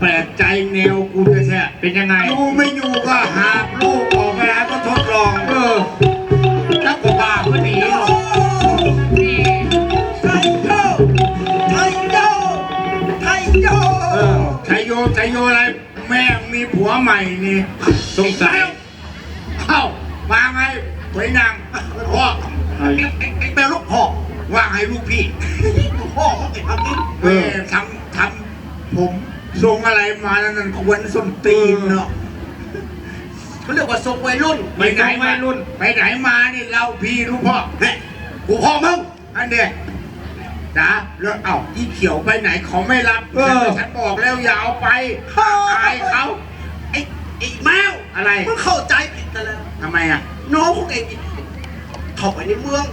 เป็นยังไงอยู่ไม่อยู่ก็หาบลูกออกมาแล้วก็ทดลอง เออจักกว่าบ้าก็หนีหรอกนี่ไทยโยไทยโยไทยโยเออชัยโยชัยโยอะไร แม่มีผัวใหม่นี่สงสัยเอ้ามาไงสวยนางพ่อไอ้ไอ้แมวลูกพ่อว่าให้ลูกพี่ลูกพ่อเขาไอ้ทำนี้เออทำทำผม ทรงอะไรมาแล้วนั่นควรส้นตีนเนาะเขาเรียกว่าทรงวัยรุ่นไปไหนมารุ่น ไปไหนมานี่เล่าพี่รู้พ่อเฮ้ยกูพ่อมึงอันเนี้ยจ้าแล้วเอ้าอีเขียวไปไหนเขาไม่รับเออ ฉันบอกแล้วอย่าเอาไปอายเขาไอ้ไอ้แมวอะไรมึงเข้าใจผิดกันแล้ว ทำไมอะ น้องของเองเข้าไปในเมือง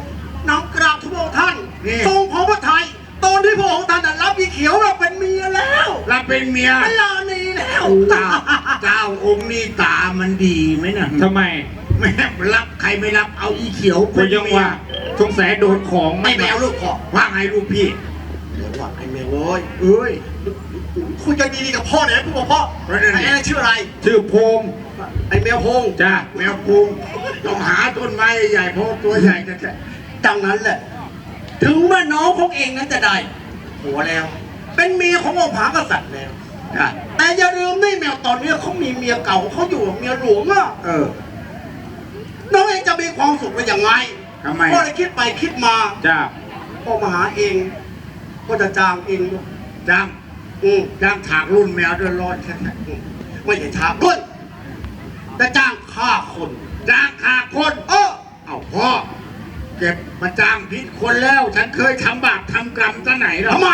น้องกราบทูลพระองค์ท่านนี่ ทรงของพระไทย ตอนที่พระองค์ท่านน่ะรับอีเขียวเราเป็ เป็นเมียเวลานี้แล้วเจ้าเจ้าองค์นี่ตามันดีไหมเนี่ยทำไมแม่รับใครไม่รับเอาอีเขียวก็เป็นยังเมียว่าสงสัยโดนของไอ้แมวลูกพ่อว่าไงลูกพี่เดี๋ยวว่าไอ้แมวเว้ยเอ้ยคุยกันดีๆกับพ่อหน่อยนะพูดกับพ่อเพราะนั่นไอ้นั่นชื่ออะไร ชื่อโพงไอ้แมวพงจ้าแมวพุงต้องหาต้นไม้ใหญ่เพราะตัวใหญ่จะจะดังนั้นแหละ ถึงแม่น้องของเองนั้นจะได้ผัวแล้ว เป็นเมียขององค์ผากษัตริย์แล้วจ้ะแต่อย่าลืมนี่แมวตอนนี้เขามีเมียเก่าเขาอยู่กับเมียหลวงอะเออ น้องเองจะมีความสุขได้ยังไงทำไมพ่อเลยคิดไปคิดมาจ้าพ่อมาหาเอง ก็จะจ้างเองจ้างอืมจ้างถากรุ่นแมวเดือดร้อนแค่ไหนไม่ใช่ช้าด้วยจะจ้างฆ่าคนจ้างขาคนเออเอาพ่อเก็บมาจ้างพิษคนแล้ว ฉันเคยทำบาปทำกรรมตั้งไหนหรอทำไม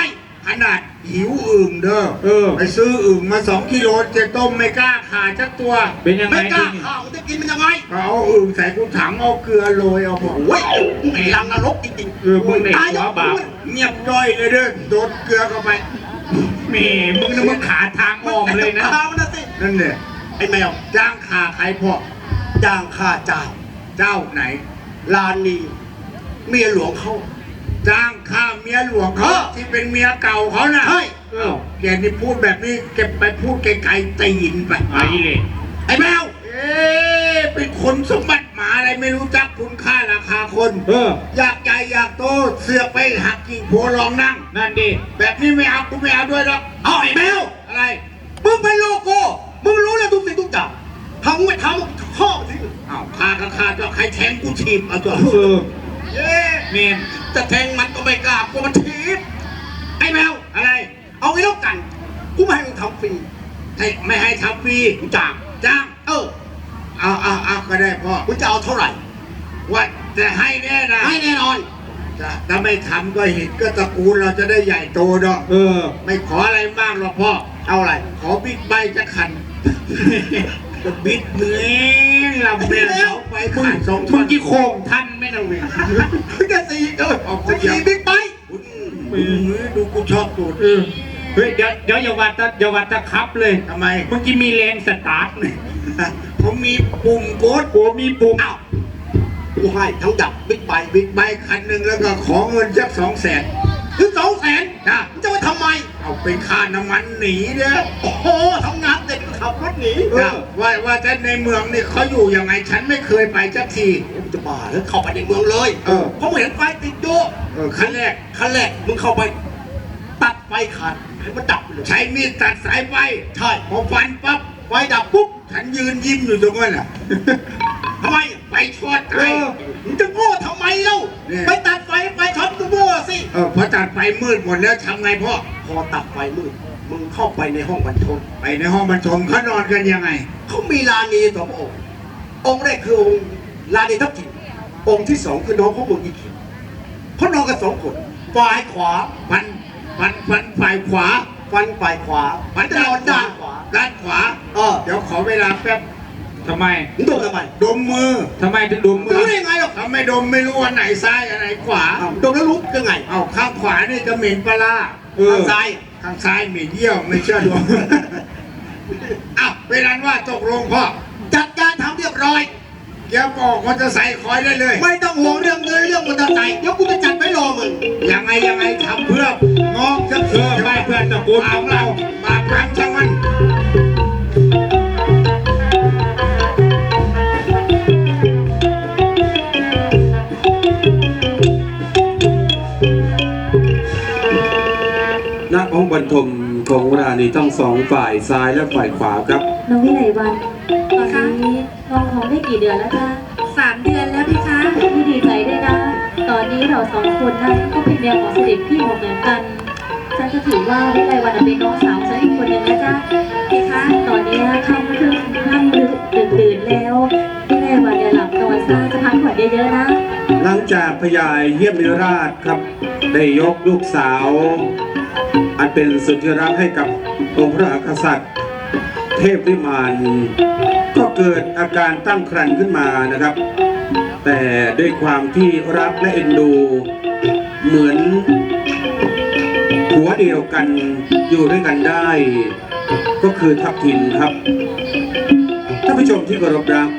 ขนาดหิวอึ่งเด้อเออ ไปซื้ออึ่งมาสองกิโลเจะต้มไม่กล้าขาดสักตัวเป็นยังไงไม่กล้าที่นี่ฆ่ามันจะกินมันยังไงก็เอาอึ่งใส่กุถังเอาเกลือโรยเอาพอโอ้ยไอ้ลังนรกจริงๆเออมึงเด็กตายหัวบาป เงียบจ้อยเลยเด้อโดนเกลือเข้าไปแม่มึงนะมึงขาทางอ้อมเลยนะฆ่ามันนะสินั่นเนี่ยไอ้แมวจ้างขาใครพ่อจ้างฆ่าเจ้าเจ้าไหน ลานีเมียหลวงเขา จ้างข้าเมียหลวงเขาเออที่เป็นเมียเก่าเขาน่ะใช่เอ้าแกนี่พูดแบบนี้เก็บไปพูดไกลๆตีนไปไอ้เลยไอ้แมวเอ๊ะเป็นคนสมบัติหมาอะไรไม่รู้จักคุณค่าราคาคนเอออยากใหญ่อยากโตเสือกไปหักกิ่งโพลองนั่งนั่นดิแบบนี้ไม่เอากูไม่เอาด้วยหรอกเอาไอ้แมวอะไรมึงเป็นโลโก้มึงรู้เรื่องทุกสิ่งทุกอย่างทำไม่ทำข้อทิ้งอ้าวคาก็คาจะใครแทงกูถีบเอาตัวเออเย้เมน จะแทงมันก็ไม่กล้ากลัวมันทีบไอ้แมวอะไร เอาไว้แล้วกันกูไม่ให้มึงทำฟรีให้ไม่ให้ทำฟรีกูจ้างจ้างเออเอาเอาเอาก็ได้พ่อกูจะเอาเท่าไหร่ว่าจะให้แน่นะให้แน่นอนจ้ะถ้าไม่ทำก็เห็นก็ตระกูลเราจะได้ใหญ่โตดอกเออ ไม่ขออะไรมากหรอกพ่อเอาอะไร ขอบิ๊กไบค์จะขันก็บิ๊กเนื้อลำเบียงเสาไฟขาดสองมึท่องนกี่โค้งท่านไม่ นะเว้ยมึงจะสีเออเอาคจะนเดียวขี่บิ๊กไบค์มือดูกูชอบตูดเออเฮ้ยเดี๋ยวเดี๋ยวอย่าวัดตะอย่าวัดตะครับเลยทำไมเมื่อกี้มีแรงสตาร์ทเลยผมมีปุ่มกดโอ้มีปุ่มอ้าวกูให้ทั้งดับบิ๊กไบค์บิ๊กไบค์คันหนึ่งแล้วก็ขอเงินสักสองแสนถึงสองแสนนะมึงจะไปทำไม เอาเป็นค่าน้ำมันหนีเนี่ยโอ้โหทำงานเสร็จก็ขับรถหนีนะว่าว่าแต่ในเมืองนี่เขาอยู่ยังไงฉันไม่เคยไปสักทีมึง จะบ้าแล้วเข้าไปในเมืองเลยเออ เพราะมึงเห็นไฟติดอยู่เออขั้นแรกขั้นแรกมึงเข้าไป ตัดไฟขาดให้มันดับไปเลย ใช้มีดตัดสายไฟใช่ พอฟันปั๊บไฟดับปุ๊บฉันยืนยิ้มอยู่ตรงนั้นแหละทำไมไฟช็อตเอตายอมึงจะโง่ทำไมเล่าเนี่ย ไปตัดไฟไฟช็อตก็โง่สิ เออพอตัดไฟมืดหมดแล้วทำไงพ่อ พอตัดไฟมืดมึงเข้าไปในห้องบรรทมไปในห้องบรรทมเขานอนกันยังไง เขามีลานีสององค์องค์แรกคือองค์ ลานีทัพทิมองค์ที่สองคือน้องของมึงอีกทีเขานอนกันสองคนฝ่ายขวาฟันฟันฟันฝ่ายขวาฟันฝ่ายขวาฟันจะนอนด้านขวาด้านขวาเออเดี๋ยวขอเวลาแป๊บทำไมมึงโดนทำไมดมมือทำไมถึงดมมือรู้ได้ยังไงหรอกถ้าไม่ดมไม่รู้ว่าไหนซ้ายอันไหนขวาอ้าวโดนแล้วรู้ยังไงเอาข้างขวานี่จะเหม็นปลาร้าเออทางซ้ายข้างซ้ายเหม็นเยี่ยวไม่เชื่อดวงอ้าวเวลาว่าตกลงพ่อจัดการทำเรียบร้อย อย่บอกว่าจะใส่คอยได้เลย ไม่ต้องห่วงเรื่องเงินเรื่องมอเตอร์ไเดี๋ยวกูจะจัดไว้รอมึงยังไงยังไงทำเพื่อมองจะเพื่อม่เพื่อนตระกูลของเรามาปกรรมช่างมันณองบรรทมของวรานีต้องสองฝ่ายซ้ายและฝ่ายขวาครับ น้องวิไลวันตอนนี้ น้องท้องได้กี่เดือนแล้วจ๊ะสามเดือนแล้วพี่คะพี่ดีใจด้วยนะ ตอนนี้เราสองคนนั้นก็เป็นเมียของเสด็จพี่เหมือนกัน ฉันก็ถือว่าวิไลวันเป็นน้องสาวฉันอีกคนหนึ่งนะจ๊ะพี่คะ ตอนนี้ค่ำคืนค่ำดึกดึกดื่นแล้ววิไลวันเนี่ยหลับนอนซะจะพักผ่อนเยอะๆนะหลังจากพญายเยี่ยมนิราชครับ ได้ยกลูกสาว อันเป็นสุดที่รักให้กับองค์พระมหากษัตริย์ เทพวิมาน ก็เกิดอาการตั้งครรภ์ขึ้นมานะครับ แต่ด้วยความที่รักและเอ็นดู เหมือนหัวเดียวกันอยู่ด้วยกันได้ ก็คือทัพทิมครับท่านผู้ชมที่เคารพรัก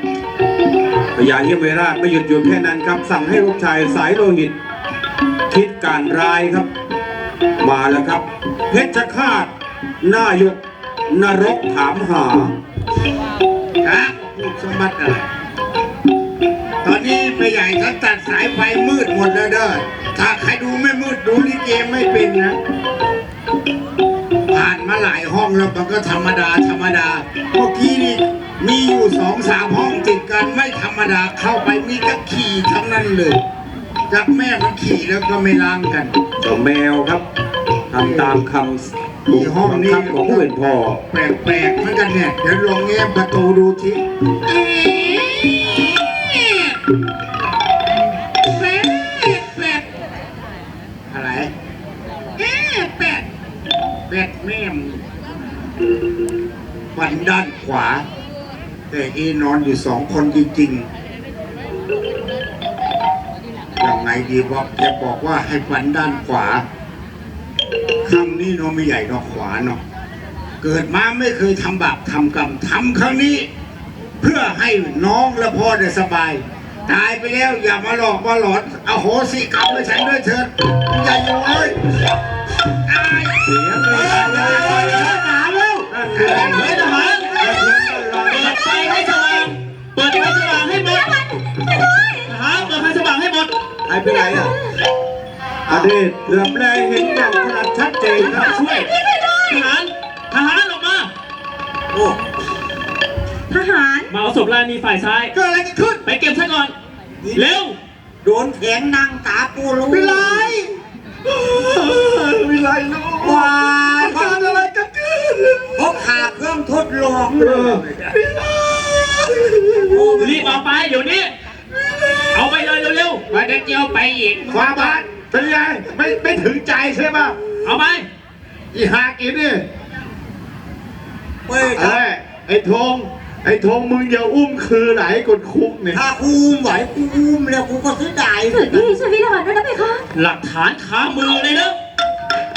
พญาเยมเวราชไม่หยุดอยู่แค่นั้นครับ สั่งให้ลูกชายสายโลหิต คิดการร้ายครับ มาแล้วครับ เพชรฆาตหน้ายกนรกถามหา นะพูดสมบัติอะไรตอนนี้ไม่ใหญ่เขาตัดสายไฟมืดหมดแล้วเด้อ ถ้าใครดูไม่มืดดูลิเกมไม่เป็นนะ ผ่านมาหลายห้องแล้วมันก็ธรรมดาธรรมดา เมื่อกี้นี่มีอยู่สองสามห้องติดกันไม่ธรรมดาเข้าไปมีแต่ขี่ทั้งนั้นเลยจากแม่มันขี่แล้วก็ไม่ล้างกันเจ้าแมวครับทำตามคำ บุกห้องนี้คำของผู้เป็นพ่อแปลกๆเหมือนกันเนี่ยเดี๋ยวลองแง้มประตูดูทีแปดแปดอะไรเอ๊ะแปดแบดแม่มฟันด้านขวา แต่เอนอนอยู่สองคนจริงๆยังไงดีบอกจะบอกว่าให้ฟันด้านขวา คำนี้เนาะไม่ใหญ่เนาะขวาเนาะเกิดมาไม่เคยทำบาปทำกรรมทำครั้งนี้ เพื่อให้น้องและพ่อได้สบาย ตายไปแล้วอย่ามาหลอกมาหลอนเอาโหสิกรรมให้ฉันด้วยเถิดอย่าอยู่เลยตายเสียงเลยหาแล้วนั่นเลยเฮ้ยทหารเปิดไฟให้สว่างเปิดไฟสว่างให้หมดทหารเปิดไฟสว่างให้หมดหายไปไหนอะ อดีตเหลือบแลเห็นอย่างขนาดชัดเจนครับช่วยทหารทหารออกมาโอ้ทหาร มาเอาศพราณีฝ่ายซ้าย เกิดอะไรกันขึ้น ไปเก็บซะก่อน เร็ว โดนแทงนางตาปูรู้ ทงมึงอย่าอุ้มคือไหลกดคุกเนี่ยถ้ากูอุ้มไหวกูอุ้มแล้วกูก็เสียดายถึงที่ช่วยวิไลวันด้วยนะเพคะหลักฐานคามือเลยนะ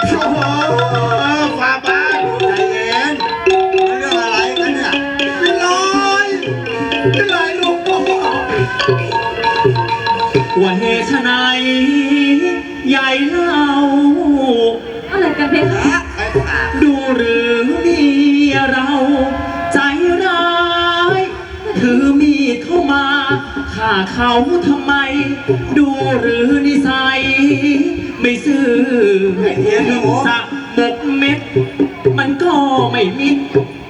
โอ้โหฟ้าบาทใจเย็นเรื่องอะไรกันเนี่ยวิไลวิไลลูกพ่อว่าเหตุไฉนใหญ่เล่าอะไรกันเพคะไอ้ปากดูหรือมีเรา เขาทำไม ดูหรือนิสัย ไม่ซื่อสะบกเม็ด มันก็ไม่มิด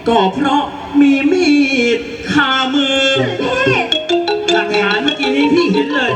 ก็เพราะมีมีดคามือพี่หลักฐานเมื่อกี้นี้พี่เห็นเลย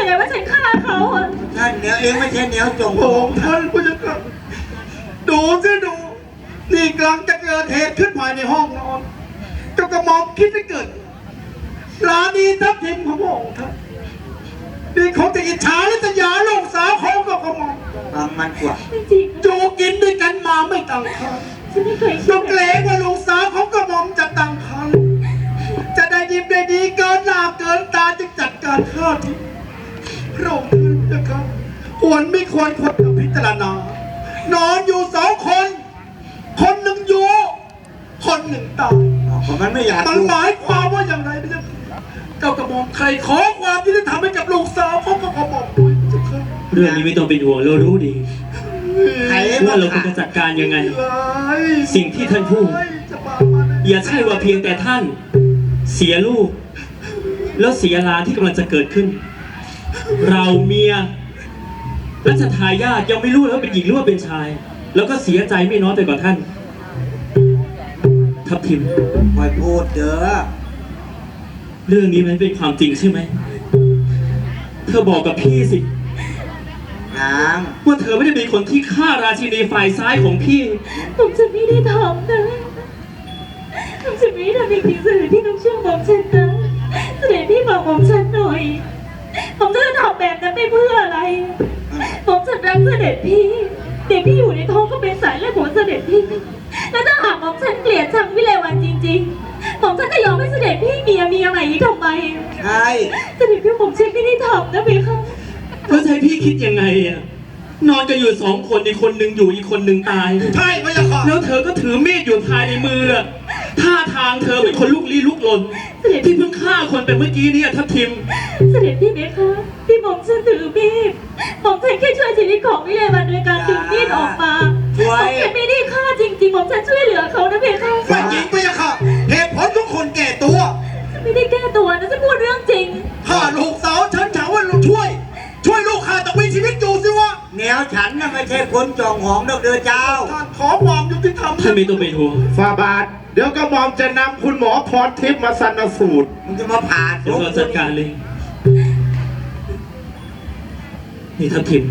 ยังไงว่าฉันฆ่าเขาอะท่านเหนียวเองไม่ใช่เหนียวจงของท่านผู้ชมครับดูสิดู นี่กำลังจะเกิดเหตุขึ้นภายในห้องนอนจ้ากระหม่อมคิดให้เกิดราณีทัพทิมของพระองค์ท่านนี่เขาจะอิจฉาและจะหยาลูกสาวของกระหม่อมฟังมันกว่าจริงจูกินด้วยกันมาไม่ต่างคันฉันไม่เคยต้เชื่องเกรงว่าลูกสาวของกระหม่อมจะตังคันจะได้ดีได้ดีเกินหน้าเกินตาจึงจัดการฆ่าทิ้ง พระองค์ท่านนะครับควรไม่ควรควรจะพิจารณา นอนอยู่สองคน คนหนึ่งอยู่ คนหนึ่งตายเพราะมันไม่อยากมันดูหมายความว่าอย่างไรพี่เจ้าเจ้ากระหม่อมใครขอความยุติธรรมให้กับลูกสาวของกระหม่อมด้วยพี่เจ้าค่ะเรื่องนี้ไม่ต้องเป็นห่วงเรารู้ดีใครว่าเราควรขาจะจัดการยังไงร้ายสิ่งที่ท่านพูดจะมามาได้อย่าใช่ว่าเพียงแต่ท่าน เสียลูก แล้วเสียหลานที่กำลังจะเกิดขึ้น เราเมียรัชทายาทยังไม่รู้เลยว่าเป็นหญิงหรือว่าเป็นชาย แล้วก็เสียใจไม่น้อยไปกว่าท่าน ทับทิม คอยพูดเด้อเรื่องนี้มันเป็นความจริงใช่ไหม เธอบอกกับพี่สินางว่าเธอไม่ได้เป็นคนที่ฆ่าราชินีฝ่ายซ้ายของพี่ ผมจะไม่ได้ทำนะผมจะไม่ได้ทำจริงๆเสด็จพี่ต้องเชื่อผมฉันนะเสด็จพี่บอกผมฉันหน่อยผมจะทำ แบบนั้นไปเพื่ออะไรผมจะรักเสด็จพี่ เด็กที่อยู่ในท้องก็เป็นสายเลือดของเสด็จพี่ แล้วถ้าหากผมฉันเกลียดชังวิเลวันจริงๆผมฉันจะยอมให้เสด็จพี่เมียเมียใหม่นี้ทำไมใช่เสด็จพี่ผมฉันไม่ได้ทำนะเบคะแล้วจะให้พี่คิดยังไงอะนอนกันอยู่สองคนอีกคนหนึ่งอยู่อีกคนหนึ่งตาย ใช่พระยาค่ะแล้วเธอก็ถือมีดอยู่ภายในมืออะท่าทางเธอเป็นคนลุกลี้ลุกลน ที่เพิ่งฆ่าคนไปเมื่อกี้เนี่ยทับทิม เสด็จพี่เบคะที่ ผมฉันถือมีดผมฉันแค่ช่วยชีวิตของวิเลวันโดยการดึงมีดออกมาผมฉันไม่ได้ฆ่าจริงๆผมฉันช่วยเหลือเขานะเบคะฝ่ายหญิงพระยาค่ะเหตุผลทุกคนแก่ตัวไม่ได้แก้ตัวนะฉันพูดเรื่องจริงถ้าลูกสาวฉันถามว่าลูกช่วย ช่วยลูกข้าต้องมีชีวิตอยู่สิวะแนวฉันน่ะไม่ใช่คนจองหองดอกเดือเจ้า ท่านขอความยุติธรรมท่านไม่ต้องเป็นห่วงฟาบาท เดี๋ยวกระหม่อมจะนำคุณหมอพรทิพย์มาสันสูตร มึงจะมาผ่าเดี๋ยวเราจัดการเลย นี่ทับทิม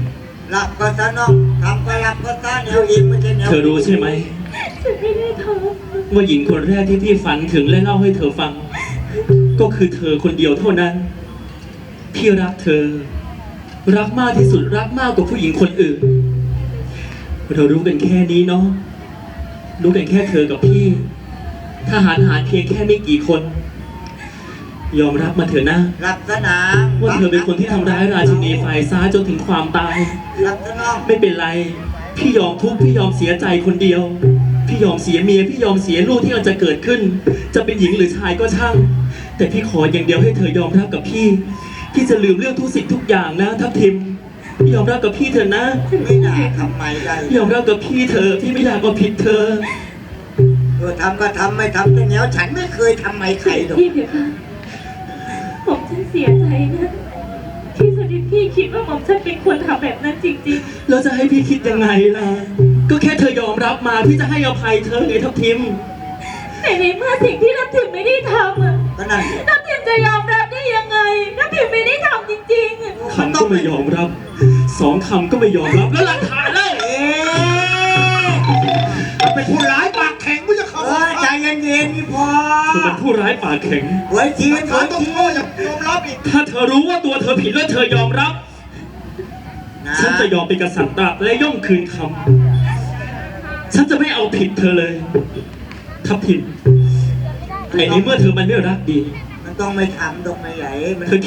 หลับก็ซะน้องทำก็หลับก็ซะแนวยิงไม่ใช่แนวเธอรู้ใช่ไหมฉันไม่ได้ทว่าหญิงคนแรกที่พี่ฝันถึงและเล่าให้เธอฟัง ก็คือเธอคนเดียวเท่านั้น พี่รักเธอ รักมากที่สุดรักมากกว่าผู้หญิงคนอื่น เรารู้กันแค่นี้เนาะรู้กันแค่เธอกับพี่ทหารหารเพียงแค่ไม่กี่คน ยอมรับมาเถอะนะหลับซะนางว่าเธอเป็นคนที่ทำร้ายราชินีฝ่ายซ้ายจนถึงความตายหลับซะน้องไม่เป็นไร พี่ยอมทุกข์พี่ยอมเสียใจคนเดียว พี่ยอมเสียเมีย พี่ยอมเสียลูกที่มันจะเกิดขึ้น จะเป็นหญิงหรือชายก็ช่าง แต่พี่ขออย่างเดียวให้เธอยอมรับกับพี่ พี่จะลืมเรื่องทุกสิ่งทุกอย่างนะทัพทิม พี่ยอมรับกับพี่เถอะนะไม่น่าทำไมได้ยอมรับกับพี่เธอะพี่ไม่อยากเอาผิดเธอ เออทำก็ทำไม่ทำแต่แนวฉันไม่เคยทำไมำใครดอก พี่เบคะผมฉัน เสียใจนะที่เสด็จพี่คิดว่าผมฉันเป็นคนทำแบบนั้นจริงแล้วจะให้พี่คิดยังไงล่ะ ก็แค่เธอยอมรับมาพี่จะให้อภัยเธอไงทัพทิมๆแต่ในเมื่อสิ่งที่นับถือไม่ได้ทำอะก็นั่นนับถือจะยอมรับได้ยังไงนับถือไม่ได้ทำจริงๆ คำก็ไม่ยอมรับ สองคำก็ไม่ยอมรับ แล้วหลักฐาน เย็นๆนี่พอเธอเป็นผู้ร้ายปากแข็ง ไว้ชีวิตฐาไว้นต้องชีโทวิษตอย่างยอมรับอีกถ้าเธอรู้ว่าตัวเธอผิดแล้วเธอยอมรับ นะฉันจะยอมเป็นกษัตริย์ตราบและย่อมคืนคำฉันจะไม่เอาผิดเธอเลย ถ้าผิดแต่ในเมื่อเธอมันไม่รักดี มันต้องไม่ทำต้องไม่ไหลมัน เธอ